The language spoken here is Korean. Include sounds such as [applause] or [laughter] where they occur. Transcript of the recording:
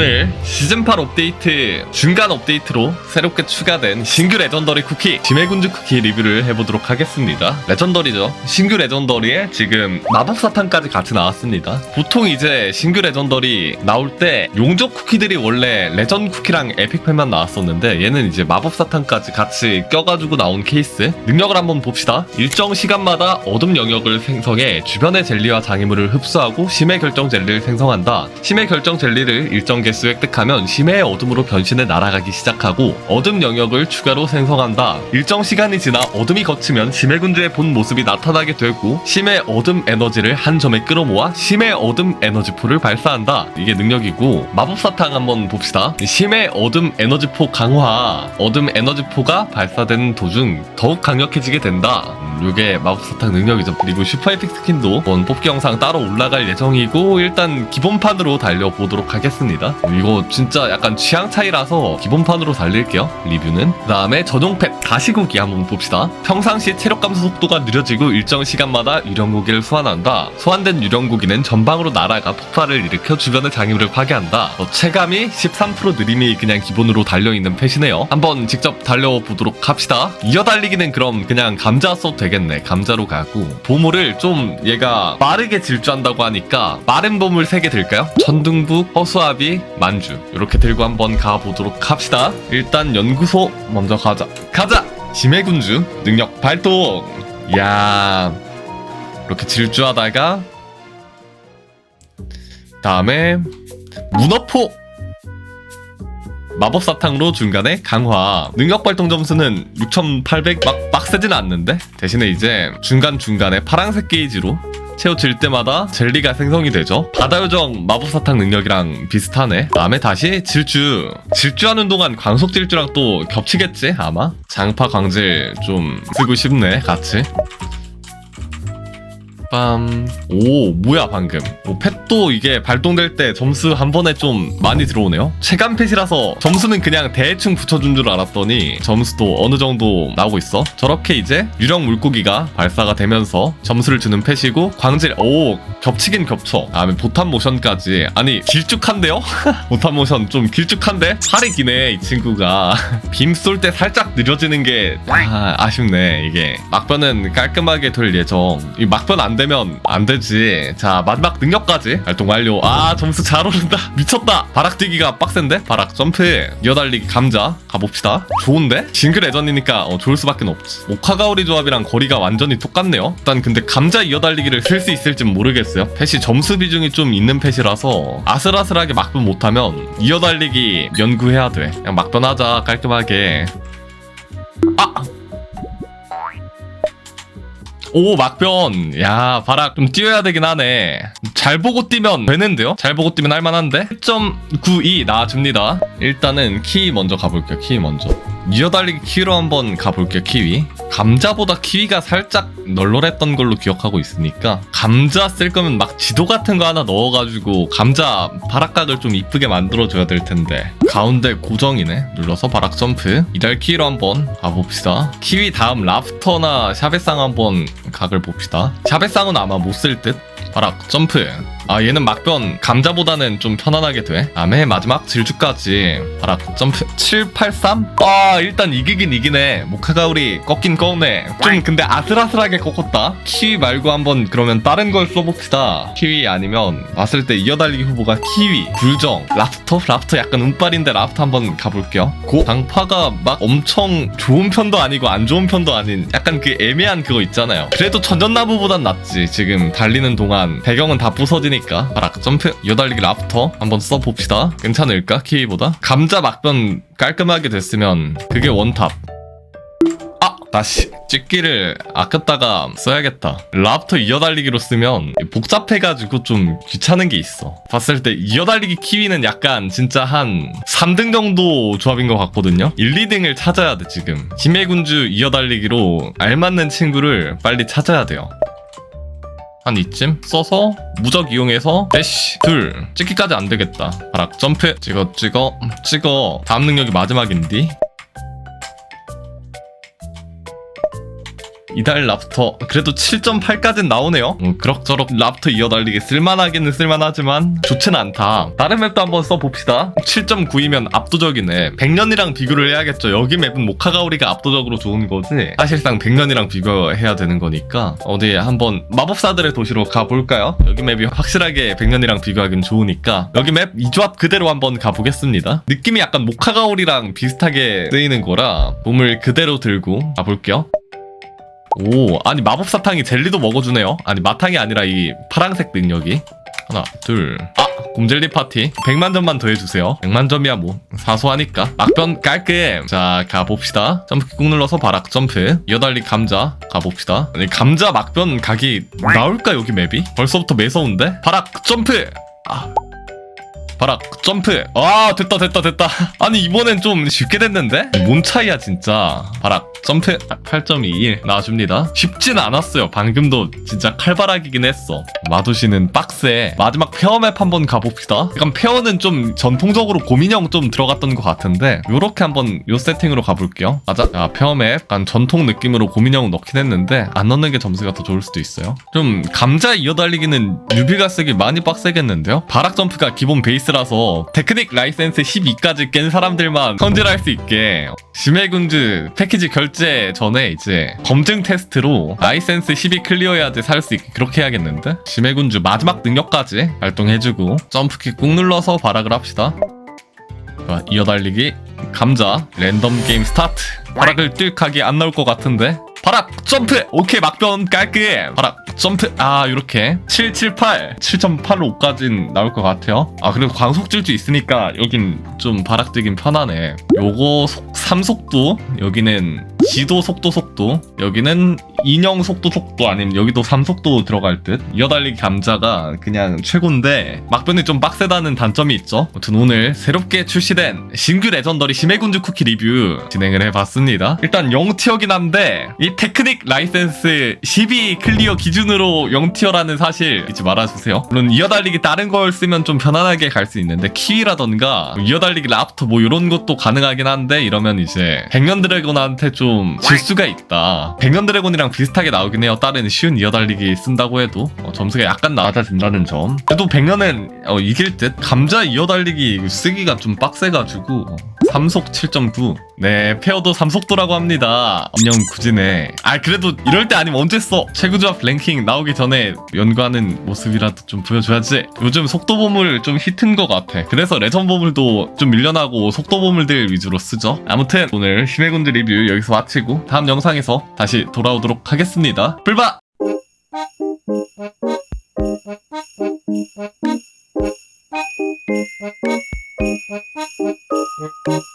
오늘 시즌8 업데이트 중간 업데이트로 새롭게 추가된 신규 레전더리 쿠키 지메군주 쿠키 리뷰를 해보도록 하겠습니다. 레전더리죠. 신규 레전더리에 지금 마법사탕까지 같이 나왔습니다. 보통 이제 신규 레전더리 나올 때 용접 쿠키들이 원래 레전 쿠키랑 에픽팩만 나왔었는데 얘는 이제 마법사탕까지 같이 껴가지고 나온 케이스. 능력을 한번 봅시다. 일정 시간마다 어둠 영역을 생성해 주변의 젤리와 장애물을 흡수하고 심해 결정 젤리를 생성한다. 심해 결정 젤리를 일정 개수 획득하면 심해의 어둠으로 변신해 날아가기 시작하고 어둠 영역을 추가로 생성한다. 일정 시간이 지나 어둠이 걷히면 심해 군주의 본 모습이 나타나게 되고 심해 어둠 에너지를 한 점에 끌어모아 심해 어둠 에너지포를 발사한다. 이게 능력이고 마법 사탕 한번 봅시다. 심해 어둠 에너지포 강화. 어둠 에너지포가 발사되는 도중 더욱 강력해지게 된다. 음, 이게 마법 사탕 능력이죠. 그리고 슈퍼 에픽 스킨도 이번 뽑기 영상 따로 올라갈 예정이고 일단 기본판으로 달려보도록 하겠습니다. 이거 진짜 약간 취향 차이라서 기본판으로 달릴게요. 리뷰는. 그 다음에 전용 펫 가시고기 한번 봅시다. 평상시 체력 감소 속도가 느려지고 일정 시간마다 유령고기를 소환한다. 소환된 유령고기는 전방으로 날아가 폭발을 일으켜 주변의 장애물을 파괴한다. 어, 체감이 13% 느림이 그냥 기본으로 달려있는 펫이네요. 한번 직접 달려보도록 합시다. 이어 달리기는 그럼 그냥 감자 써도 되겠네. 감자로 가고. 보물을 좀 얘가 빠르게 질주한다고 하니까 빠른 보물 3개 들까요? 천둥북, 허수아비, 만주 이렇게 들고 한번 가보도록 합시다. 일단 연구소 먼저 가자. 가자! 지매군주 능력 발동! 야 이렇게 질주하다가 다음에 문어포 마법 사탕으로 중간에 강화. 능력 발동 점수는 6,800막 빡세진 않는데 대신에 이제 중간 중간에 파란색 게이지로 채워질 때마다 젤리가 생성이 되죠. 바다 요정 마법 사탕 능력이랑 비슷하네. 다음에 다시 질주. 질주하는 동안 광속 질주랑 또 겹치겠지 아마. 장파 광질 좀 쓰고 싶네 같이. 빰. 오, 뭐야, 방금. 오, 펫도 이게 발동될 때 점수 한 번에 좀 많이 들어오네요. 체감 펫이라서 점수는 그냥 대충 붙여준 줄 알았더니 점수도 어느 정도 나오고 있어. 저렇게 이제 유령 물고기가 발사가 되면서 점수를 주는 펫이고, 광질, 오, 겹치긴 겹쳐. 다음에 보탄 모션까지. 아니, 길쭉한데요? [laughs] 보탄 모션 좀 길쭉한데? 팔이 기네, 이 친구가. [laughs] 빔 쏠 때 살짝 느려지는 게, 아, 아쉽네, 이게. 막변은 깔끔하게 될 예정. 이 막변 안 되면 안 되지. 자, 마지막 능력까지 발동 완료. 아, 점수 잘 오른다. [laughs] 미쳤다. 바락 뛰기가 빡센데? 바락 점프. 이어달리기 감자. 가봅시다. 좋은데? 징글 레전이니까 어, 좋을 수밖에 없지. 오카가오리 조합이랑 거리가 완전히 똑같네요. 일단 근데 감자 이어달리기를 쓸 수 있을진 모르겠어요. 펫이 점수 비중이 좀 있는 펫이라서 아슬아슬하게 막변 못하면 이어달리기 연구해야 돼. 그냥 막변하자 깔끔하게. 아! 오 막변. 야 바락 좀 뛰어야 되긴 하네. 잘 보고 뛰면 되는데요? 잘 보고 뛰면 할만한데? 1.92 나와줍니다. 일단은 키 먼저 가볼게요 키 먼저. 이어달리기 키로 한번 가볼게요 키위. 감자보다 키위가 살짝 널널했던 걸로 기억하고 있으니까 감자 쓸 거면 막 지도 같은 거 하나 넣어가지고 감자 바락각을 좀 이쁘게 만들어줘야 될 텐데 가운데 고정이네. 눌러서 바락 점프. 이달 키로 한번 가봅시다. 키위 다음 랍스터나 샤베상 한번 각을 봅시다. 샤베상은 아마 못 쓸 듯. 바락 점프. 아 얘는 막변 감자보다는 좀 편안하게 돼. 다음에 마지막 질주까지. 바락 점프. 783? 아 일단 이기긴 이기네. 모카가우리 꺾긴 꺾네. 좀 근데 아슬아슬하게 꺾었다. 키위 말고 한번 그러면 다른 걸 써봅시다. 키위 아니면 봤을 때 이어달리기 후보가 키위 불정 랍스터? 랍스터 약간 운빨인 데 랍스터 한번 가볼게요. 고 장파가 막 엄청 좋은 편도 아니고 안 좋은 편도 아닌 약간 그 애매한 그거 있잖아요. 그래도 천전나무보단 낫지. 지금 달리는 동안 배경은 다 부서지니까. 바락 점프 이어달리기 랍스터 한번 써봅시다. 괜찮을까? 키위보다? 감자 막변 깔끔하게 됐으면 그게 원탑. 아! 다시 찍기를 아꼈다가 써야겠다. 랍터 이어달리기로 쓰면 복잡해가지고 좀 귀찮은 게 있어. 봤을 때 이어달리기 키위는 약간 진짜 한 3등 정도 조합인 것 같거든요. 1, 2등을 찾아야 돼 지금. 지메군주 이어달리기로 알맞는 친구를 빨리 찾아야 돼요. 한 이쯤 써서 무적 이용해서 대시 둘. 찍기까지 안 되겠다. 바락 점프. 찍어 찍어 찍어. 다음 능력이 마지막인디 이달 랍스터. 그래도 7.8까지는 나오네요. 음, 그럭저럭 랍스터 이어달리기 쓸만하기는 쓸만하지만 좋진 않다. 다른 맵도 한번 써봅시다. 7.9이면 압도적이네. 100년이랑 비교를 해야겠죠. 여기 맵은 모카가오리가 압도적으로 좋은 거지. 사실상 100년이랑 비교해야 되는 거니까 어디 한번 마법사들의 도시로 가볼까요? 여기 맵이 확실하게 100년이랑 비교하기는 좋으니까 여기 맵 이 조합 그대로 한번 가보겠습니다. 느낌이 약간 모카가오리랑 비슷하게 쓰이는 거라 몸을 그대로 들고 가볼게요 오 아니 마법사탕이 젤리도 먹어주네요. 아니 마탕이 아니라 이 파랑색 능력이. 하나 둘아 곰젤리 파티. 100만 점만 더 해주세요. 100만 점이야 뭐. 사소하니까. 막변 깔끔. 자 가봅시다. 점프키 꾹 눌러서 바락 점프. 이어달리 감자. 가봅시다. 아니 감자 막변 각이 나올까 여기 맵이? 벌써부터 매서운데? 바락 점프! 아 바락 점프. 아 됐다 됐다 됐다. [laughs] 아니 이번엔 좀 쉽게 됐는데? 뭔 차이야 진짜. 바락 점프. 8.21 나와줍니다. 쉽진 않았어요. 방금도 진짜 칼바락이긴 했어. 마도시는 빡세 마지막 페어맵 한번 가봅시다. 약간 페어는 좀 전통적으로 고민형 좀 들어갔던 것 같은데 요렇게 한번 요 세팅으로 가볼게요. 맞아. 자 페어맵 약간 전통 느낌으로 고민형 넣긴 했는데 안 넣는 게 점수가 더 좋을 수도 있어요. 좀 감자 이어달리기는 뉴비가 쓰기 많이 빡세겠는데요? 바락 점프가 기본 베이스 라서 테크닉 라이센스 12까지 깬 사람들만 선질할 수 있게 심해군주 패키지 결제 전에 이제 검증 테스트로 라이센스 12 클리어해야지 살 수 있게 그렇게 해야겠는데? 심해군주 마지막 능력까지 발동해주고 점프키 꾹 눌러서 발악을 합시다. 자, 이어달리기 감자 랜덤 게임 스타트. 발악을 뛸하게 안 나올 것 같은데? 발악 점프! 오케이 막변 깔끔 발악 점프 아 요렇게. 778 7.85까진 나올 것 같아요. 아 그리고 광속질주 있으니까 여긴 좀 뛰긴 편하네. 요거 속, 3속도? 여기는 지도 속도 속도. 여기는 인형 속도 속도 아니면 여기도 3속도 들어갈 듯. 이어달리기 감자가 그냥 최고인데 막변이 좀 빡세다는 단점이 있죠. 아무튼 오늘 새롭게 출시된 신규 레전더리 심해군주 쿠키 리뷰 진행을 해봤습니다. 일단 0티어긴 한데 이 테크닉 라이센스 12 클리어 기준으로 0티어라는 사실 잊지 말아주세요. 물론 이어달리기 다른 걸 쓰면 좀 편안하게 갈 수 있는데 키위라던가 이어달리기 랍터 뭐 이런 것도 가능하긴 한데 이러면 이제 백년 드래곤한테 좀질 수가 있다. 백년 드래곤이랑 비슷하게 나오긴 해요. 다른 쉬운 이어달리기 쓴다고 해도. 어, 점수가 약간 낮아진다는 점. 그래도 백년은 어, 이길 듯. 감자 이어달리기 쓰기가 좀 빡세가지고 3속 7.9 네 페어도 3속도라고 합니다. 인형 구지네 아 그래도 이럴 때 아니면 언제 써? 최고조합 랭킹 나오기 전에 연구하는 모습이라도 좀 보여줘야지. 요즘 속도 보물 좀 히트인 것 같아. 그래서 레전 보물도 좀 밀려나고 속도 보물들 위주로 쓰죠. 아무튼 오늘 힘의군들 리뷰 여기서 마치고 다음 영상에서 다시 돌아오도록 하겠습니다. 불바